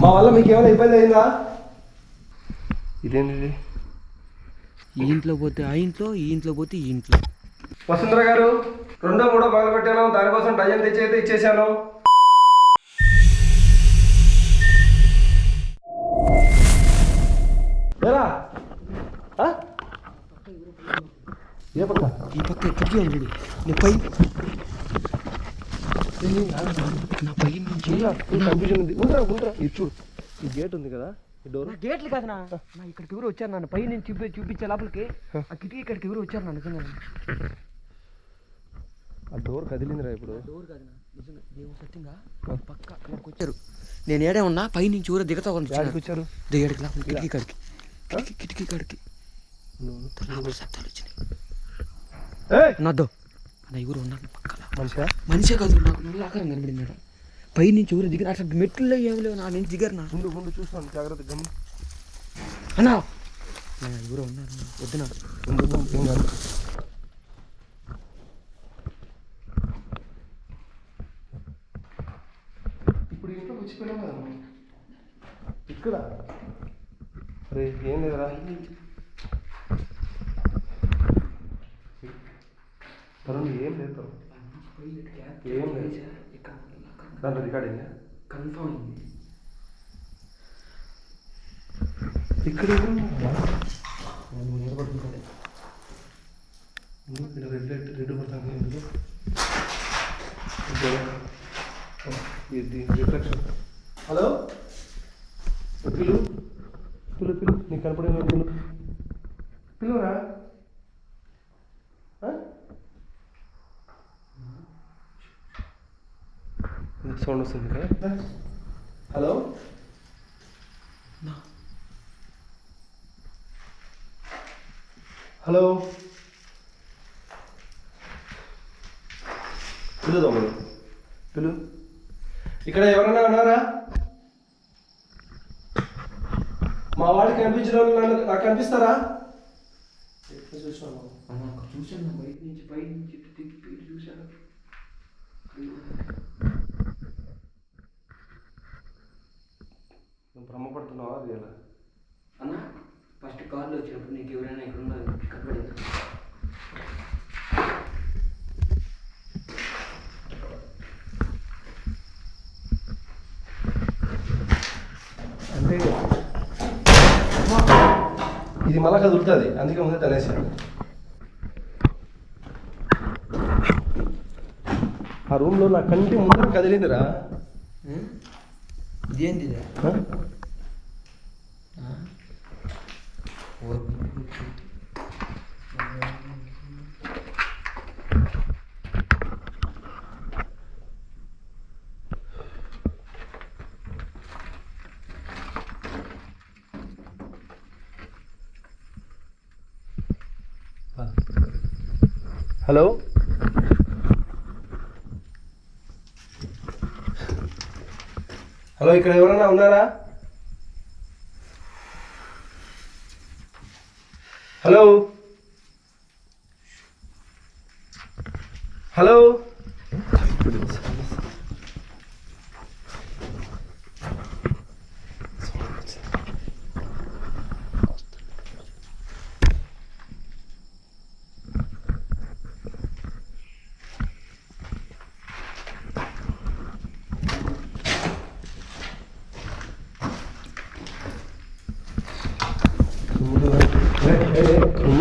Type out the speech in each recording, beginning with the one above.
మా వల్ల మీకు ఏమైనా ఇబ్బంది అయిందా? ఇదేంటి ఈ ఇంట్లో పోతే ఆ ఇంట్లో ఈ ఇంట్లో పోతే ఈ ఇంట్లో. వసుంధర గారు రెండో మూడో మొదలు పెట్టాను దానికోసం డజన్ తెచ్చి అయితే ఇచ్చేసాను? ఆ? ఏ పక్క? ఈ పక్క ఉంది చూడు. నేను పై నా పై నుంచి కన్ఫ్యూజన్ ఉంది ఉండరా ఉండరా ఇది చూడు ఈ గేట్ ఉంది కదా ఈ డోర్ నా గేట్లు కాదు నా. నా ఇక్కడికి ఎవరు వచ్చారు నన్ను. పై నుంచి చూపి చూపించే లోపలికి ఆ కిటికీ ఇక్కడికి ఎవరు వచ్చారు నన్ను నిజంగా. ఆ డోర్ కదిలిందిరా ఇప్పుడు. డోర్ కాదు నా. నిజంగా దేవుడు సత్యంగా పక్క అక్కడికి వచ్చారు. నేను ఏడే ఉన్నా పై నుంచి ఊర దిగతా వచ్చారు దిగడికి కిటికీ కాడికి. కిటికీ కిటికీ కాడికి. శబ్దాలు వచ్చినాయి! నద్దు నా ఎవరు ఉన్నారు పక్కన? మనిషా? మనిషే కాదు నాకు నల్ల ఆకారం కనబడింది మేడం. పై నుంచి ఊరు దిగిన అసలు మెట్లు ఏమి లేవు నా నుంచి దిగారు నా ముందు ముందు చూస్తాను జాగ్రత్త గమ్ము. అన్నా! ఎవరో ఉన్నారు? వద్దునా? ఇప్పుడు ఇంట్లో కదా. ఇక్కడ? అరే ఏం లేదురా తరుణ్ ఏం లేదు తరుణ్ ఏం లేదు దాంట్లో రికార్డింగ్ కన్ఫర్మ్ అయింది ఇక్కడ ముందు ఇక్కడ రెడ్ లైట్ రెడ్ ఎందుకు ఇది. రిఫ్లెక్షన్ హలో పిలు. పిలు పిలు. నీకు కనపడే పిలు. పిలువరా? సౌండ్ వస్తుంది కదా. హలో? హలో? పిలు దొంగలు పిలు. ఇక్కడ ఎవరైనా ఉన్నారా? మా వాడికి కనిపించిన వాళ్ళు నన్ను- నాకు కనిపిస్తారా? ఎక్కడ చూసినావు? అన్న అక్కడ చూశాను. నా బయట నుంచి పై నుంచి తిప్పి చూశాను. నువ్వు భ్రమపడుతున్నావా రియలా అన్న ఫస్ట్ కార్లో వచ్చినప్పుడు నీకు ఎవరైనా ఇక్కడ కనపడింది అంటే ఇది మళ్ళా కదులుతుంది. అందుకే ముందే తనేసాను ఆ రూమ్లో నా కంటి ముందర కదిలిందిరా. ఇదేంది ఇది? ఆ? ఆ? హలో హలో ఇక్కడ ఎవరైనా ఉన్నారా? హలో? హలో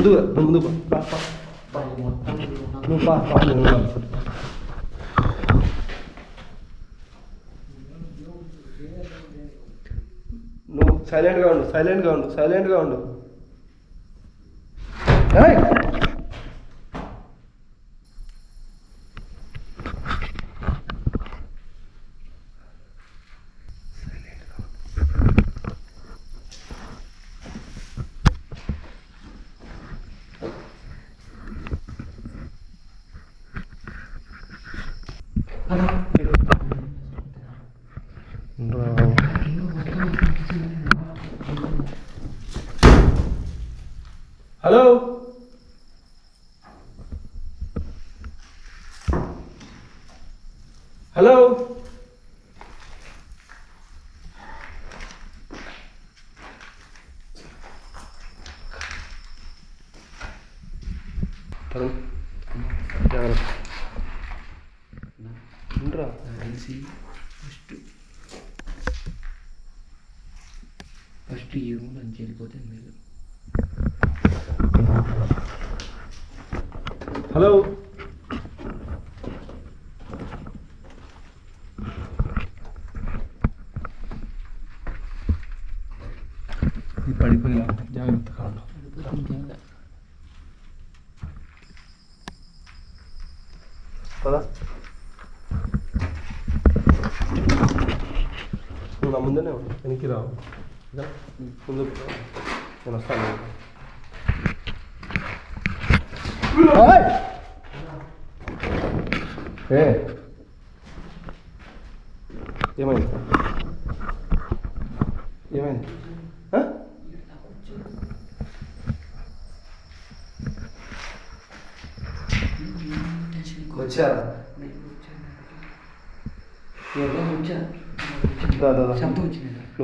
నువ్వు ముందు నువ్వు ముందు నువ్వు సైలెంట్గా ఉండు సైలెంట్గా ఉండు సైలెంట్గా ఉండు ఏయ్! హలో హలో తరుణ్ జాగ్రత్త ఉండరా తెలిసి ఫస్ట్ ఫస్ట్ ఈ రూమ్ నుంచి వెళ్ళిపోతే మీరు హలో ఇది పడిపోయినా జాగ్రత్తగా ఉండు పదా నువ్వు నా ముందనే ఉండు వెనక్కి రావు ఇదా, ముందు నేను వస్తాను ఏయ్! ఏ ఏమైంది ఏమైంది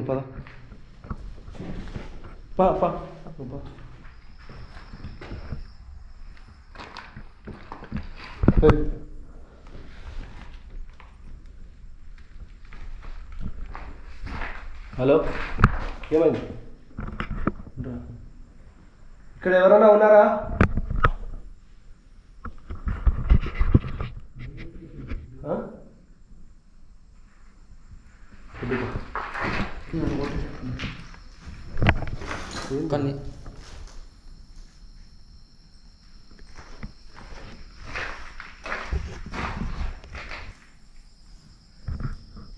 నువ్వు పద. పా పా. నువ్వు పా హలో. ఏమైంది? ఇక్కడ ఎవరైనా ఉన్నారా ఆ? ఇదిగో. కానీ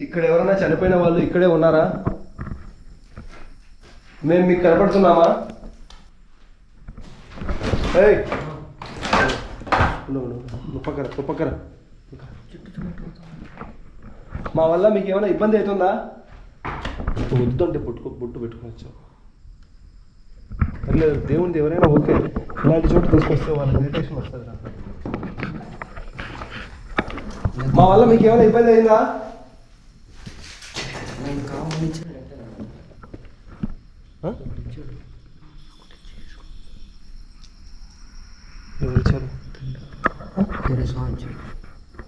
ఇక్కడ ఎవరైనా చనిపోయిన వాళ్ళు ఇక్కడే ఉన్నారా? మేము మీకు కనపడుతున్నామా? మా వల్ల మీకు ఏమైనా ఇబ్బంది అవుతుందా? వద్దంటే పుట్టుకో బొట్టు పెట్టుకుని లేదు దేవుడిది ఎవరైనా ఓకే. ఇలాంటి చోట తీసుకొస్తే వాళ్ళకి ఇరిటేషన్ వస్తుంది రా. మా వల్ల మీకు ఏమైనా ఇబ్బంది అయిందా?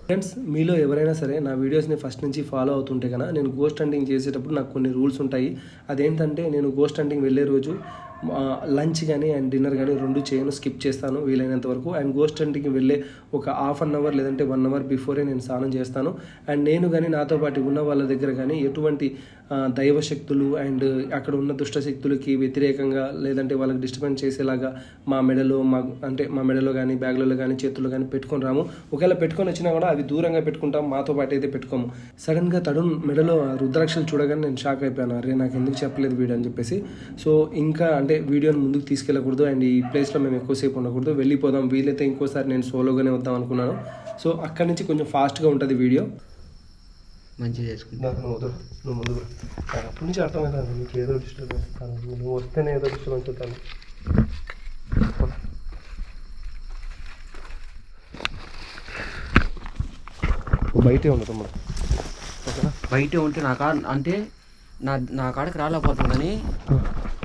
ఫ్రెండ్స్ మీలో ఎవరైనా సరే నా వీడియోస్ని ఫస్ట్ నుంచి ఫాలో అవుతుంటే కనుక నేను గోస్ట్ హంటింగ్ చేసేటప్పుడు నాకు కొన్ని రూల్స్ ఉంటాయి. అదేంటంటే నేను గోస్ట్ హంటింగ్ వెళ్ళే రోజు లంచ్ కానీ అండ్ డిన్నర్ కానీ రెండు చేయను స్కిప్ చేస్తాను వీలైనంత వరకు. అండ్ గోస్ట్ అంటికి వెళ్ళే ఒక హాఫ్ అన్ అవర్ లేదంటే వన్ అవర్ బిఫోరే నేను స్నానం చేస్తాను. అండ్ నేను కానీ నాతో పాటు ఉన్న వాళ్ళ దగ్గర కానీ ఎటువంటి దైవశక్తులు దైవ శక్తులు అండ్ అక్కడ ఉన్న దుష్ట శక్తులకి వ్యతిరేకంగా లేదంటే వాళ్ళకి డిస్టర్బెన్స్ చేసేలాగా మా మెడలో మా అంటే మా మెడలో కానీ బ్యాగ్లలో కానీ చేతుల్లో కానీ పెట్టుకొని రాము. ఒకవేళ పెట్టుకొని వచ్చినా కూడా అవి దూరంగా పెట్టుకుంటాం మాతో పాటు అయితే పెట్టుకోము. సడన్గా తడున్ మెడలో ఆ రుద్రాక్షలు చూడగానే నేను షాక్ అయిపోయాను. అరే నాకు ఎందుకు చెప్పలేదు వీడు అని చెప్పేసి. సో ఇంకా అంటే వీడియోని ముందుకు తీసుకెళ్ళకూడదు అండ్ ఈ ప్లేస్లో మేము ఎక్కువసేపు ఉండకూడదు. వెళ్ళిపోదాం. వీలైతే ఇంకోసారి నేను సోలోగానే వద్దాం అనుకున్నాను. సో అక్కడి నుంచి కొంచెం ఫాస్ట్గా ఉంటుంది వీడియో. మంచిగా చేసుకుంటా. నాకు నువ్వు వదలు. నువ్వు ముందు. నాకు అప్పటి నుంచి అర్థమవుతాను నీకు ఏదో డిస్టర్బెన్స్ నువ్వు వస్తేనే ఏదో డిస్టర్బెన్స్ అవుతాను బయటే తమ్ముడు. ఓకేనా? బయట ఉంటే నా కాడ అంటే నా నా కాడకి రాలేకపోతుంది కానీ నా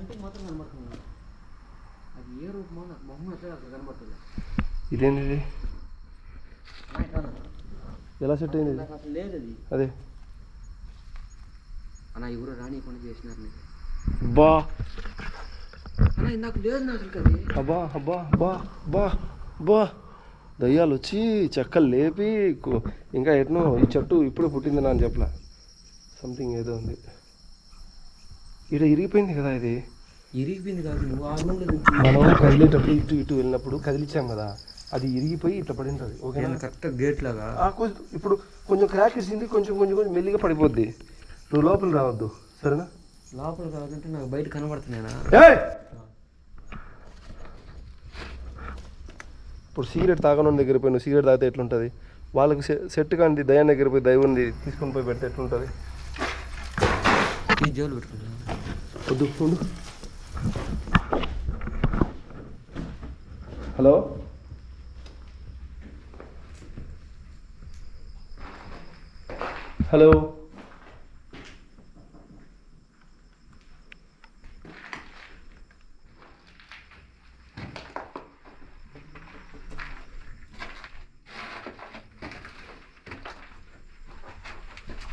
కంటికి మాత్రం కనబడుతుంది అది ఏ రూపమో నాకు మొహం ఎట్లా అక్కడ కనబడుతుంది ఇదేంటిది. ఎలా సెట్ అయింది? నాకు అసలు లేదు అది. అదే. అన్న ఎవరు రానియకుండా చేసినారు నీకు బా. అన్న ఇది నాకు లేదు నా అసలు అది. అబ్బా అబ్బా బా బా బా దయ్యాలు వచ్చి చెక్కలు లేపి ఇంకా ఎట్నో ఈ చెట్టు ఇప్పుడే పుట్టింది నా అని చెప్పలా. సంథింగ్ ఏదో ఉంది. ఇక్కడ ఇరిగిపోయింది కదా ఇది? ఇరిగిపోయింది కాదు నువ్వు ఆ రూమ్లో నుంచి మనం కదిలేటప్పుడు ఇటు ఇటు వెళ్ళినప్పుడు కదిలిచ్చాం కదా అది ఇరిగిపోయి ఇట్లా పడి ఉంటుంది ఓకేనా కరెక్ట్ గేట్ లాగా? ఇప్పుడు కొంచెం క్రాక్ ఇచ్చింది కొంచెం కొంచెం కొంచెం మెల్లిగా పడిపోద్ది. నువ్వు లోపల రావద్దు సరేనా? లోపల కాదంటే నాకు బయట కనబడుతున్నాయనా? ఏయ్! ఇప్పుడు సిగరెట్ తాగని దగ్గర పోయి నువ్వు సిగరెట్ తాగితే ఎట్లుంటుంది? వాళ్ళకి సెట్ కాంది దయ్యం దగ్గర పోయి దైవంది తీసుకొని పోయి పెడితే ఎట్లుంటుంది? ఈ జోలు ಉಂಡು ಉಂಡು ಹಲೋ ಹಲೋ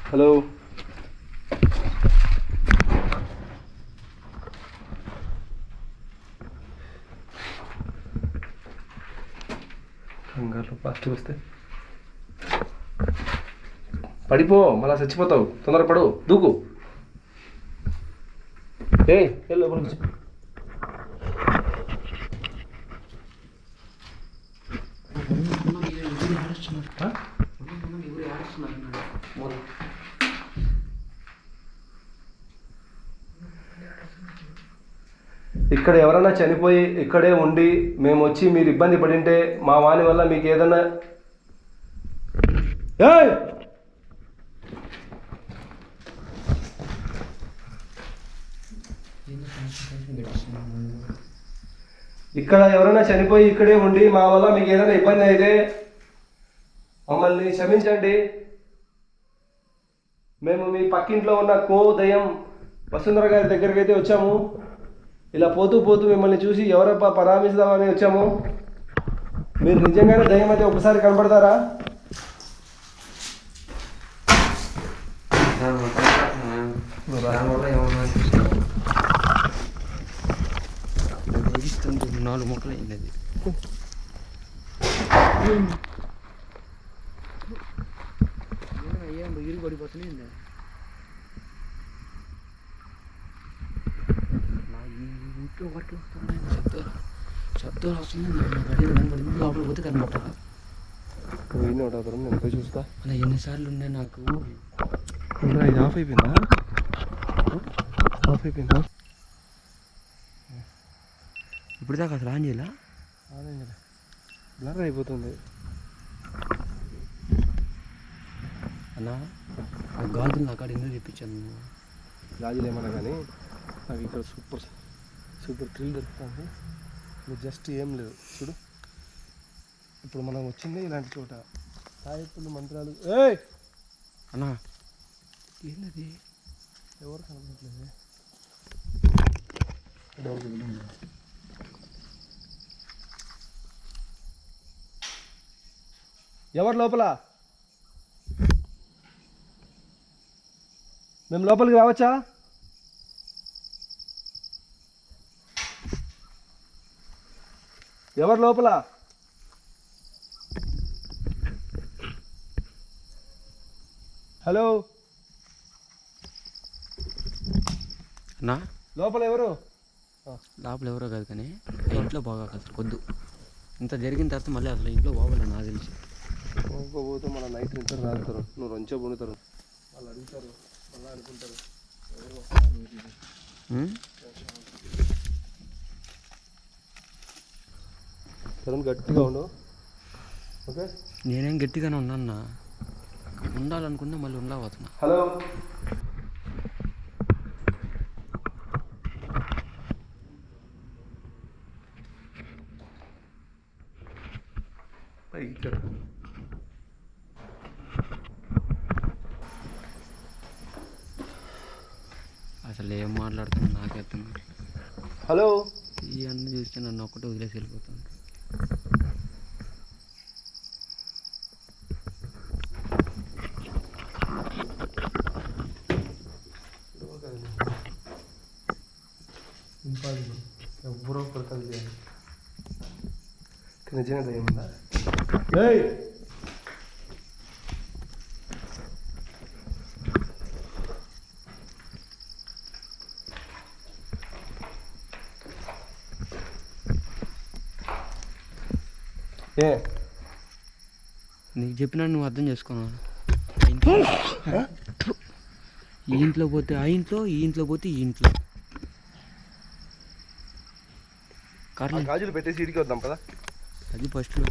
ಹಲೋ ఫస్ట్ వస్తే పడిపో మళ్ళా చచ్చిపోతావు. తొందరపడు. దూకు. ఏ ఇక్కడ ఎవరైనా చనిపోయి ఇక్కడే ఉండి మేము వచ్చి మీరు ఇబ్బంది పడింటే మా వాని వల్ల మీకు ఏదైనా ఇక్కడ ఎవరైనా చనిపోయి ఇక్కడే ఉండి మా వల్ల మీకు ఏదైనా ఇబ్బంది అయితే మమ్మల్ని క్షమించండి. మేము మీ పక్కింట్లో ఉన్న కో దయం వసుంధర గారి దగ్గరికి అయితే వచ్చాము. ఇలా పోతూ పోతూ మిమ్మల్ని చూసి ఎవరప్ప పరామర్శిద్దామని వచ్చాము? మీరు నిజంగానే దయ్యం అయితే ఒకసారి కనబడతారా దానివల్ల ఏమన్నా అనిపిస్తుంది ఏడుస్తుంది నాలుగు మొక్కలు అయింది అది ఏం ఇరుగు పడిపోతున్నాయి నా ఇంట్లో బట్టలు వస్తున్నాయి శబ్దాలు కనబడింది లోపల పోతే పోయిన పోయి చూస్తా అలా ఎన్నిసార్లు ఉన్నాయి నాకు. ఇది ఆఫ్ అయిపోయిందా? ఆఫ్ అయిపోయిందా ఇప్పుడు దాకా అసలు ఆన్ చేయాలా బ్లర్ అయిపోతుంది అన్నా ఆ గాజులు నాకు ఎందుకు తెప్పించాను? గాజులు ఏమన్నా కానీ నాకు ఇక్కడ సూపర్ సూపర్ థ్రిల్ దొరుకుతుంది నువ్వు జస్ట్ ఏం లేదు చూడు. ఇప్పుడు మనం వచ్చింది ఇలాంటి చోట. సాయత్తులు మంత్రాలు. ఏయ్! అన్నా. ఏంటది ఎవరు కనపడట్లేదు? ఎవరు లోపల? మేము లోపలికి రావచ్చా? ఎవరు లోపల? హలో? అన్నా లోపల ఎవరు? లోపల ఎవరో కాదు కానీ ఇంట్లో బాగా అసలు కొద్దు. ఇంత జరిగిన తర్వాత మళ్ళీ అసలు ఇంట్లో బాగోలే నాకు తెలిసి. పోతే మన నైట్ నిద్ర రాదుతారు నువ్వు రంచో పొందుతారు. వాళ్ళు అడుగుతారు. మళ్ళీ అనుకుంటారు. తరుణ్ గట్టిగా ఉండు ఓకే? నేనేం గట్టిగానే ఉన్నా ఉండాలనుకున్నా మళ్ళీ ఉండలేకపోతున్నా. హలో? ఇక్కడ అసలు ఏం మాట్లాడుతున్నా నాకే అర్థం. హలో? ఈ అన్ని చూస్తే నన్ను ఒక్కటే వదిలేసి వెళ్ళిపోతాను ఇంపాసిబుల్ ఎవరో కొడతారు చేయాలి నిజంగా దయ్యం ఉందా ఏయ్ ఏ నీకు చెప్పినా నువ్వు అర్థం చేసుకున్నావు ఈ ఇంట్లో పోతే ఆ ఇంట్లో ఈ ఇంట్లో పోతే ఈ ఇంట్లో. గాజులు పెట్టేసి ఇడికి వద్దాం పదా. అది ఫస్ట్లో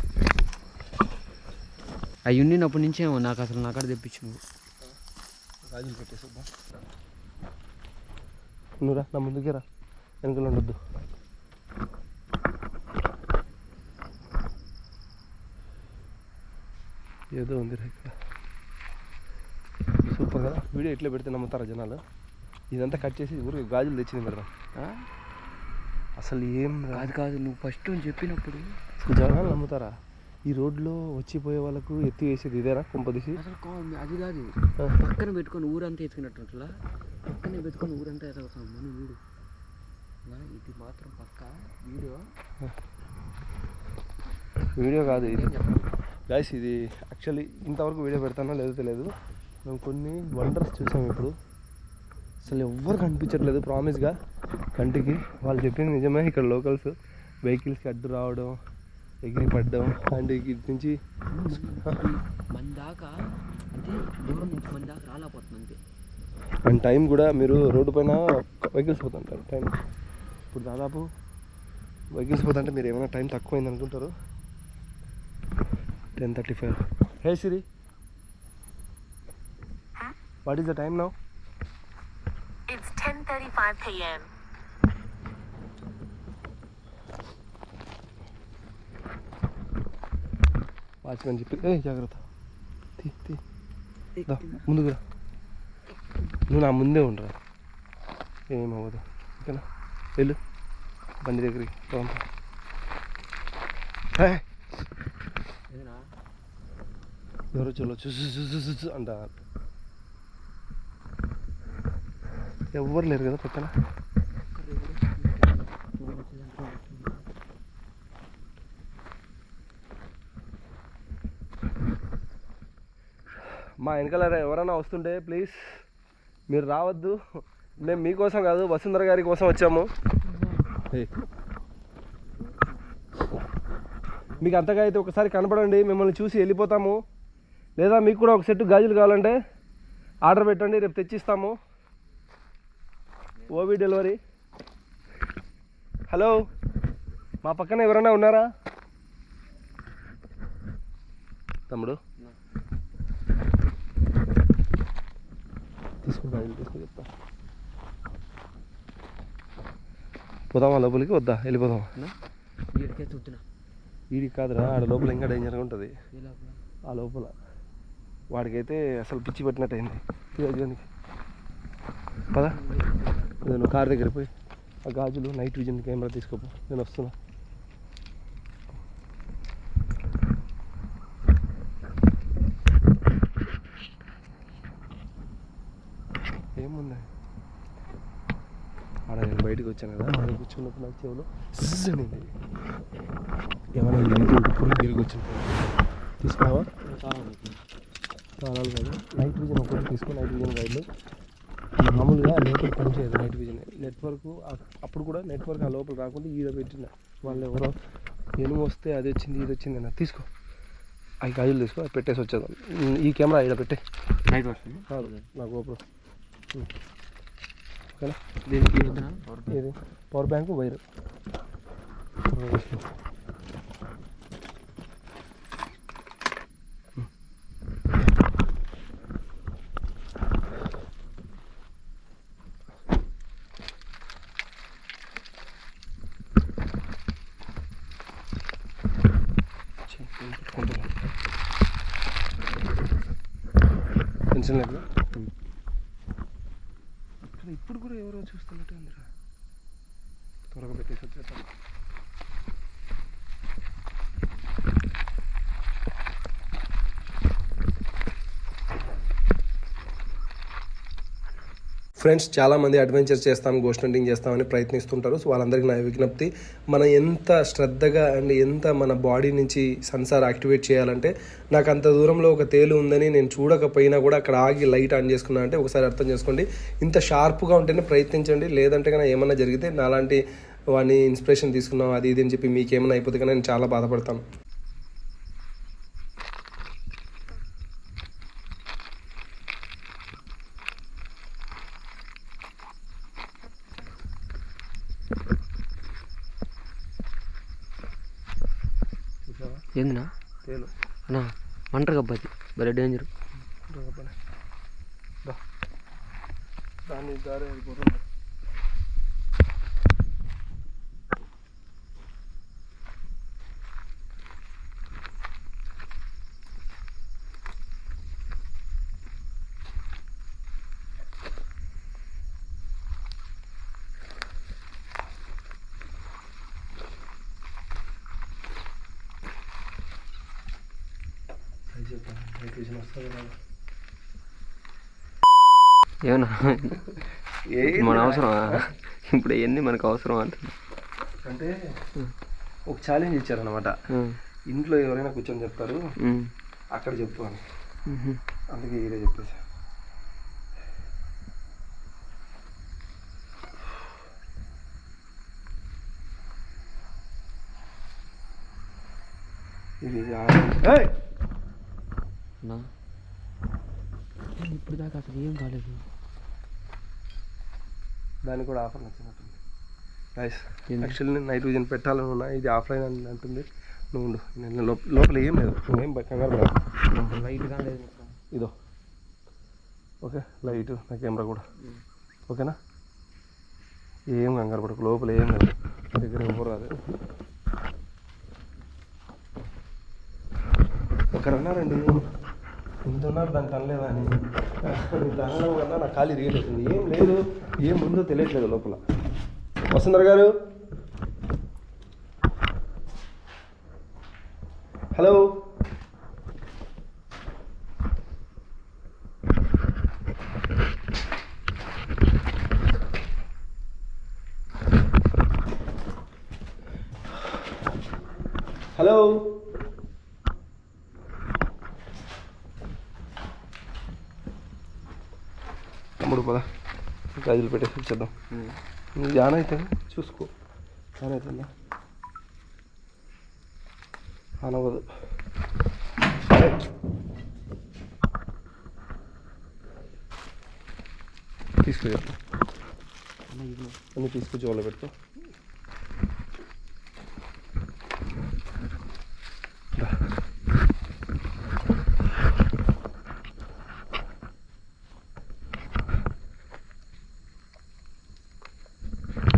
అవి ఉండినప్పటి నుంచేమో నాకు అసలు నాకాడ తెప్పించు నువ్వు. గాజులు పెట్టేసి నువ్వురా నా ముందుకే రా. వెనుకలు ఉండొద్దు. ఏదో ఉంది ఇక్కడ. సూపర్ కదా వీడియో ఇట్లా పెడితే నమ్ముతారా జనాలు? ఇదంతా కట్ చేసి ఊరికి గాజులు తెచ్చింది ఆ? అసలు ఏం కాదు కాదు నువ్వు ఫస్ట్ చెప్పినప్పుడు. జనాలు నమ్ముతారా? ఈ రోడ్లో వచ్చిపోయే వాళ్ళకు ఎత్తి వేసేది ఇదేనా కొంపదీసి అసలు అది కాదు. పక్కన పెట్టుకొని ఊరంతా ఎత్తుకున్నట్టు అట్లా పక్కనే పెట్టుకొని ఊరంతా ఎదుగుతాం మన వీడు. ఇది మాత్రం పక్క? వీడియో? వీడియో కాదు ఇది. గాయస్ ఇది యాక్చువల్లీ ఇంతవరకు వీడియో పెడతానో లేదో తెలియదు. మేము కొన్ని వండర్స్ చూసాం ఇప్పుడు. అసలు ఎవ్వరు కనిపించట్లేదు ప్రామిస్గా కంటికి వాళ్ళు చెప్పింది నిజమే ఇక్కడ లోకల్స్ వెహికల్స్కి అడ్డు రావడం ఎగిరి పడడం అండ్ ఇటు నుంచి మన దాకా అంటే దూరం నుంచి మన దాకా రాలేకపోతుంది అంతే. అండ్ టైం కూడా మీరు రోడ్డు పైన వెహికల్స్ పోతుంటారు. టైం. ఇప్పుడు దాదాపు వెహికల్స్ పోతుంటే మీరు ఏమైనా టైం తక్కువైంది అనుకుంటారు ten thirty five hey Siri what is the time now It's 10:35 p.m. Watchman చెప్పి ఏ జాగ్రత్త తీ తీ దా, ముందుకు రా నువ్వు నా ముందే ఉండరా ఏమవ్వదు ఓకేనా వెళ్ళు బండి దగ్గరికి పోదాం. హే ఏదైనా ఎవరో చలో చూసు చూసు చూసు అంట. ఎవ్వరు లేరు కదా పక్కన? మా వెనకాల ఎవరైనా వస్తుంటే ప్లీజ్ మీరు రావద్దు. మేము మీకోసం కాదు వసుంధర గారి కోసం వచ్చాము. మీకు అంతగా అయితే ఒకసారి కనపడండి మిమ్మల్ని చూసి వెళ్ళిపోతాము. లేదా మీకు కూడా ఒక సెట్ గాజులు కావాలంటే ఆర్డర్ పెట్టండి రేపు తెచ్చిస్తాము. ఓవి డెలివరీ. హలో మా పక్కన ఎవరైనా ఉన్నారా? తమ్ముడు. తీసుకుంటా తీసుకుని చెప్తా. పోదామా లోపలికి? వద్దా వెళ్ళిపోదామా? వీడికే కాదురా ఆడ లోపల ఇంకా డేంజర్గా ఉంటుంది. ఆ లోపల. వాడికైతే అసలు పిచ్చి పట్టినట్టయింది. ఇదిగోనికి పదా. నేను కార్ దగ్గర పోయి ఆ గాజులు నైట్ విజన్ కెమెరా తీసుకోపో. నేను వస్తున్నా. ఏముంది? ఆడ నేను బయటకు వచ్చాను కదా ఆడ కూర్చున్నప్పుడు నాకు చెవులో "zzz" ఏమైనా తిరిగి వచ్చింది. తీసుకున్నావా చాలాలు కాదు నైట్ విజన్ ఒకటి తీసుకో నైట్ విజన్ గైడ్లు మామూలుగా లోపల పనిచేయదు నైట్ విజన్ నెట్వర్క్ అప్పుడు కూడా నెట్వర్క్ ఆ లోపల రాకుండా ఈడ పెట్టిన. వాళ్ళు ఎవరో ఎనుము వస్తే అది వచ్చింది ఇది వచ్చింది అన్న తీసుకో. అవి గాజులు తీసుకో అవి పెట్టేసి వచ్చేద్దాం. ఉమ్, ఈ కెమెరా ఇక్కడ పెట్టే. నైట్ వస్తుంది కాదు నా గోపురం. ఓకేనా? దీనికి? Power bank wire. టెన్షన్ లేదు ఇప్పుడు కూడా ఎవరో చూస్తున్నట్టు ఉందిరా. త్వరగా పెట్టేసి వచ్చేస్తాం ఫ్రెండ్స్ చాలామంది అడ్వెంచర్ చేస్తాం గోస్ట్ హంటింగ్ చేస్తామని ప్రయత్నిస్తుంటారు. సో వాళ్ళందరికీ నా విజ్ఞప్తి మనం ఎంత శ్రద్ధగా అండ్ ఎంత మన బాడీ నుంచి సెన్సార్ యాక్టివేట్ చేయాలంటే నాకు అంత దూరంలో ఒక తేలు ఉందని నేను చూడకపోయినా కూడా అక్కడ ఆగి లైట్ ఆన్ చేసుకున్నా అంటే ఒకసారి అర్థం చేసుకోండి. ఇంత షార్ప్గా ఉంటేనే ప్రయత్నించండి. లేదంటే కనుక ఏమన్నా జరిగితే నాలాంటి వాడిని ఇన్స్పిరేషన్ తీసుకున్నాం అది ఇది అని చెప్పి మీకు ఏమైనా అయిపోతే కానీ నేను చాలా బాధపడతాను చూసావా ఏందినా? తేలు. అన్నా మంటరు గబ్బది. భలే డేంజర్. దాన్ని దారి ఏమన్నా? ఏంది? మన రా? అవసరమా? ఇప్పుడు ఎన్ని మనకు అవసరం అంట అంటే ఒక ఛాలెంజ్ ఇచ్చారనమాట ఇంట్లో ఎవరైనా కూర్చొని చెప్తారు. అక్కడ చెప్పు అని. అందుకే ఈడే చెప్పేసా. ఇది ఏయ్! ఇప్పుడు దాకా అసలు ఏం కాలేదు. దానికి కూడా ఆఫర్ నచ్చినట్టుంది. నైస్? యాక్చువల్లీ నైట్ విజన్ పెట్టాలని ఉన్నా ఇది ఆఫ్లైన్ అని అంటుంది. నువ్వు నేను లోప- లోపల ఏం లేదు నువ్వేం కంగారు. లైట్ కాలేదు ఇదో. ఓకే లైట్ నా కెమెరా కూడా. ఓకేనా? ఏం కంగారు పడకు లోపల ఏం లేదు. దగ్గర ఎవరు రాదు ఒకరు అన్నారండి ఇంత ఉన్నారు దానికి అనలేదా అని ఇంత అనడం వల్ల నా ఖాళీ రియలేదు ఏం లేదు ఏం ఉందో తెలియట్లేదు లోపల. వసుంధర గారు? హలో తమ్ముడు పద గాజులు పెట్టేసి వచ్చేద్దాం నీ జాన్ అయితే చూసుకో. జాన్ అవుతుందా అనవదు. తీసుకో చెప్పు. అన్నీ తీసుకొచ్చి వాళ్ళు పెడతా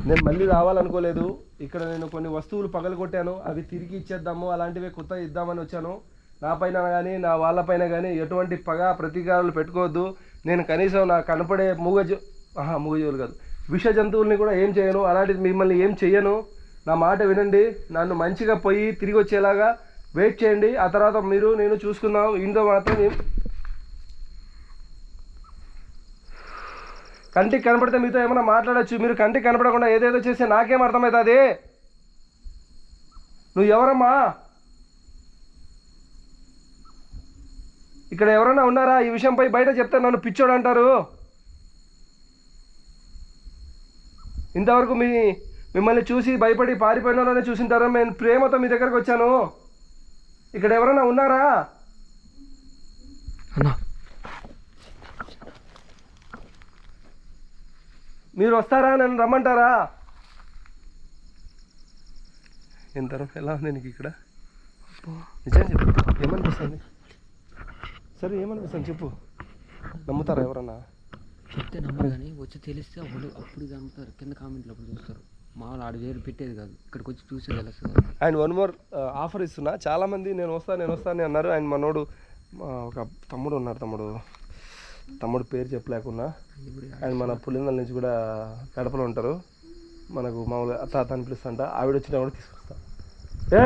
నేను మళ్ళీ రావాలనుకోలేదు. ఇక్కడ నేను కొన్ని వస్తువులు పగలగొట్టాను. అవి తిరిగి ఇచ్చేద్దాము. అలాంటివి కొత్త ఇద్దామని వచ్చాను. నా పైన కానీ నా వాళ్ళపైన కానీ ఎటువంటి పగ ప్రతీకారాలు పెట్టుకోవద్దు. నేను కనీసం నా కనపడే మూగజ మూగజీవులు కాదు. విష జంతువుల్ని కూడా ఏం చేయను. అలాంటిది మిమ్మల్ని ఏం చెయ్యను. నా మాట వినండి. నన్ను మంచిగా పోయి తిరిగి వచ్చేలాగా వెయిట్ చేయండి. ఆ తర్వాత మీరు నేను చూసుకుందాం. ఇంట్లో మాత్రం కంటికి కనపడితే మీతో ఏమైనా మాట్లాడొచ్చు? మీరు కంటికి కనపడకుండా ఏదేదో చేస్తే నాకేం అర్థమవుతుంది నువ్వు ఎవరమ్మా? ఇక్కడ ఎవరైనా ఉన్నారా? ఈ విషయంపై బయట చెప్తే నన్ను పిచ్చోడు అంటారు. ఇంతవరకు మీ మిమ్మల్ని చూసి భయపడి పారిపోయిన వాళ్ళనే చూసింటారు? నేను ప్రేమతో మీ దగ్గరకు వచ్చాను. ఇక్కడ ఎవరైనా ఉన్నారా? అన్నా. మీరు వస్తారా నన్ను రమ్మంటారా? ఎంత ఎలా ఉంది నీకు ఇక్కడ? నిజం చెప్పు ఏమనిపిస్తుంది? సరే ఏమనిపిస్తుంది చెప్పు. నమ్ముతారా ఎవరన్నా? చెప్తే నమ్మరు కానీ వచ్చి తెలిస్తే అప్పుడు అప్పుడు నమ్ముతారు. కింద కామెంట్లు అప్పుడు చూస్తారు. మామూలు ఆడు వేరు పెట్టేది కాదు. ఇక్కడికి వచ్చి చూసి తెలుస్తుంది అండ్ వన్ మోర్ ఆఫర్ ఇస్తున్నా. చాలామంది నేను వస్తా నేను వస్తాను అన్నారు. అండ్ మనోడు మా ఒక తమ్ముడు ఉన్నారు తమ్ముడు. తమ్ముడు పేరు చెప్పలేకున్నా. అండ్ మన పులిందల నుంచి కూడా కడపలో ఉంటారు. మనకు మామూలుగా తాత అని పిలుస్తుంట. ఆవిడ వచ్చినా కూడా తీసుకొస్తా.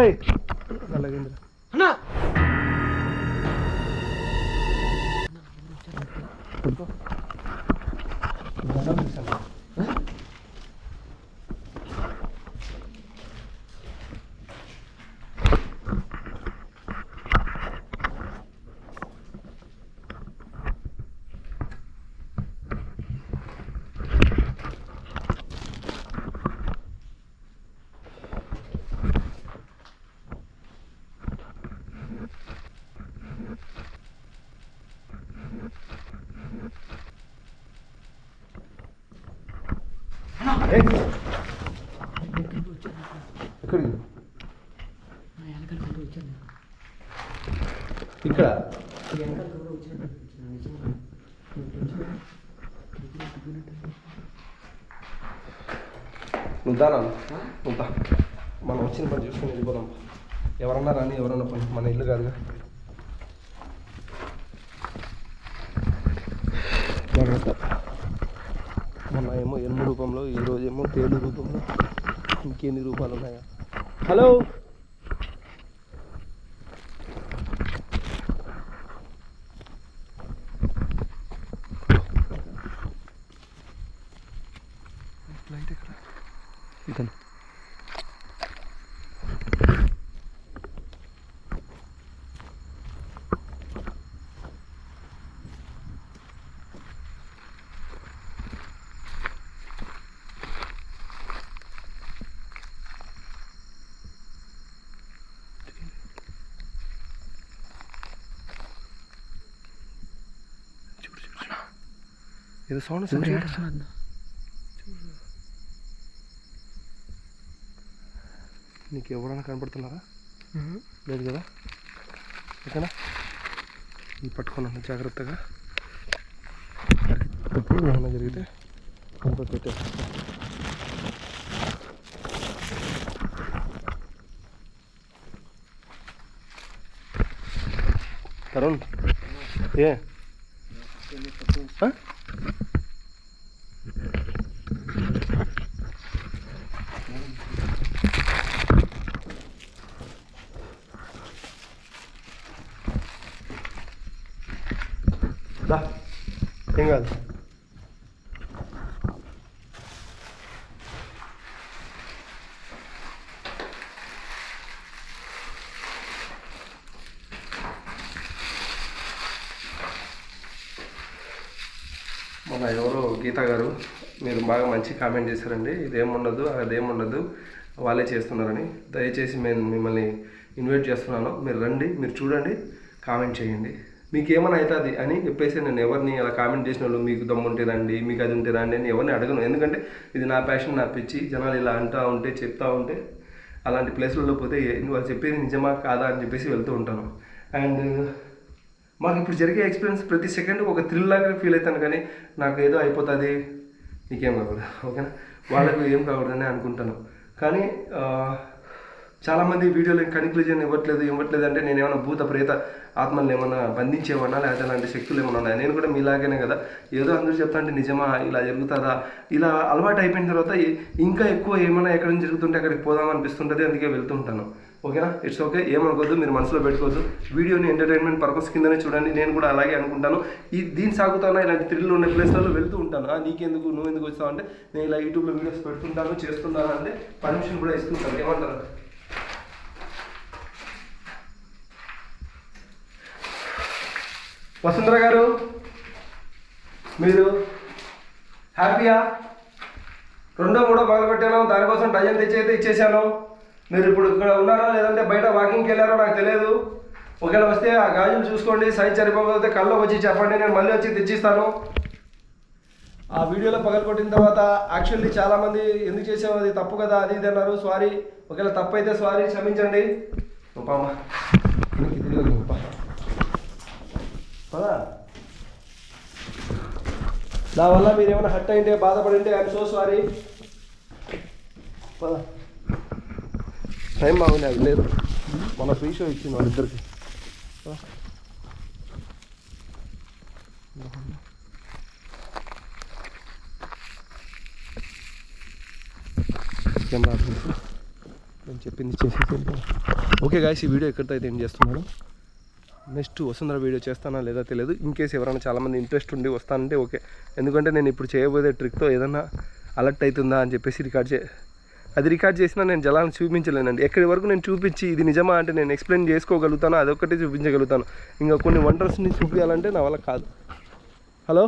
ఏయ్! అన్నా! ఎక్కడికి? ఇక్కడ? నువ్వు దానా నువ్వు దా. మనం వచ్చిన పని చూసుకుని వెళ్ళిపోదాం. ఎవరన్నా రాని ఎవరన్నా పని. మన ఇల్లు కాదుగా జాగ్రత్త మొన్న ఏమో ఎనుము రూపంలో ఈ రోజు ఏమో తేలు రూపంలో ఇంకెన్ని రూపాలు ఉన్నాయా హలో ఏదో సౌండ్ ఎవరు ఏడుస్తున్నారు? నీకు ఎవరైనా కనపడుతున్నారా లేదు కదా ఓకేనా ఇది పట్టుకున్నాను జాగ్రత్తగా ఎప్పుడు ఏమైనా జరిగితే అంతా పెట్టేస్తా తరుణ్ ఏ ఆ? దా ఏం కాదు మన ఎవరో గీత గారు మీరు బాగా మంచి కామెంట్ చేశారండి. ఇదేముండదు అదేముండదు వాళ్ళే చేస్తున్నారని. దయచేసి నేను మిమ్మల్ని ఇన్వైట్ చేస్తున్నాను. మీరు రండి మీరు చూడండి కామెంట్ చేయండి. మీకు ఏమైనా అవుతుంది అని చెప్పేసి నేను ఎవరిని అలా కామెంట్ చేసిన వాళ్ళు మీకు దమ్ము ఉంటే రండి మీకు అది ఉంటే రండి అని ఎవరిని అడగను. ఎందుకంటే ఇది నా ప్యాషన్ నా పిచ్చి. జనాలు ఇలా అంటూ ఉంటే చెప్తా ఉంటే అలాంటి ప్లేస్లలో పోతే వాళ్ళు చెప్పేది నిజమా కాదా అని చెప్పేసి వెళ్తూ ఉంటాను. అండ్ మాకు ఇప్పుడు జరిగే ఎక్స్పీరియన్స్ ప్రతి సెకండ్ ఒక థ్రిల్ లాగా ఫీల్ అవుతాను. కానీ నాకు ఏదో అయిపోతుంది. నీకేం కాకూడదు ఓకేనా? వాళ్ళకు ఏం కాకూడదని అనుకుంటాను. కానీ చాలామంది వీడియోలో కన్క్లూజన్ ఇవ్వట్లేదు ఇవ్వట్లేదు అంటే నేను ఏమైనా భూత ప్రేత ఆత్మల్ని ఏమైనా బంధించేవన్నా లేకపోతే అలాంటి శక్తులు ఏమైనా ఉన్నాయా? నేను కూడా మీలాగనే కదా. ఏదో అందరూ చెప్తా అంటే నిజమా? ఇలా జరుగుతుందా? ఇలా అలవాటు అయిపోయిన తర్వాత ఇంకా ఎక్కువ ఏమైనా ఎక్కడ నుంచి జరుగుతుంటే అక్కడికి పోదాం అనిపిస్తుంటుంది అందుకే వెళ్తుంటాను ఓకేనా? ఇట్స్ ఓకే ఏమనుకోవద్దు మీరు మనసులో పెట్టుకోవద్దు. వీడియోని ఎంటర్టైన్మెంట్ పర్పస్ కిందనే చూడండి. నేను కూడా అలాగే అనుకుంటాను. ఈ దీని సాగుతానా? ఇలాంటి థ్రిల్ ఉన్న ప్లేస్లలో వెళ్తూ ఉంటాను. నీకెందుకు? నువ్వు ఎందుకు వచ్చావు అంటే నేను ఇలా యూట్యూబ్లో వీడియోస్ పెడుతుంటాను చేస్తున్నాను అంటే పర్మిషన్ కూడా ఇస్తుంటాను. ఏమంటారు? వసుంధర గారు మీరు హ్యాపీయా రెండో మూడో పగలు పెట్టాను దానికోసం డజన్ తెచ్చి అయితే ఇచ్చేసాను. మీరు ఇప్పుడు ఇక్కడ ఉన్నారా లేదంటే బయట వాకింగ్కి వెళ్ళారో నాకు తెలియదు. ఒకవేళ వస్తే ఆ గాజులు చూసుకోండి సైజ్ సరిపోకపోతే కళ్ళు వచ్చి చెప్పండి నేను మళ్ళీ వచ్చి తెచ్చిస్తాను. ఆ వీడియోలో పగలగొట్టిన తర్వాత యాక్చువల్లీ చాలామంది ఎందుకు చేసావు అది తప్పు కదా అది ఇది అన్నారు. సారీ ఒకవేళ తప్పు అయితే సారీ క్షమించండి పామా పదా. నా వల్ల మీరు ఏమైనా హట్ అయింటే బాధపడి ఉంటే ఐఎమ్ సో సారీ పదా. టైం బాగుంది అది లేదు. మన ఫ్రీ షో ఇచ్చింది వాళ్ళిద్దరికి కెమెరా నేను చెప్పింది చేసేసి ఓకే గాయస్ ఈ వీడియో ఎక్కడితో అయితే ఏం చేస్తున్నాను నెక్స్ట్ వసుంధర వీడియో చేస్తానా లేదా తెలియదు. ఇన్ కేసు ఎవరైనా చాలామంది ఇంట్రెస్ట్ ఉండి వస్తానంటే ఓకే. ఎందుకంటే నేను ఇప్పుడు చేయబోయే ట్రిక్తో ఏదైనా అలర్ట్ అవుతుందా అని చెప్పేసి రికార్డ్ చే అది రికార్డ్ చేసినా నేను జలాన్ని చూపించలేనండి. ఎక్కడి వరకు నేను చూపించి ఇది నిజమా అంటే నేను ఎక్స్ప్లెయిన్ చేసుకోగలుగుతాను అదొక్కటే చూపించగలుగుతాను. ఇంకా కొన్ని వంటర్స్ని చూపించాలంటే నా వల్ల కాదు. హలో?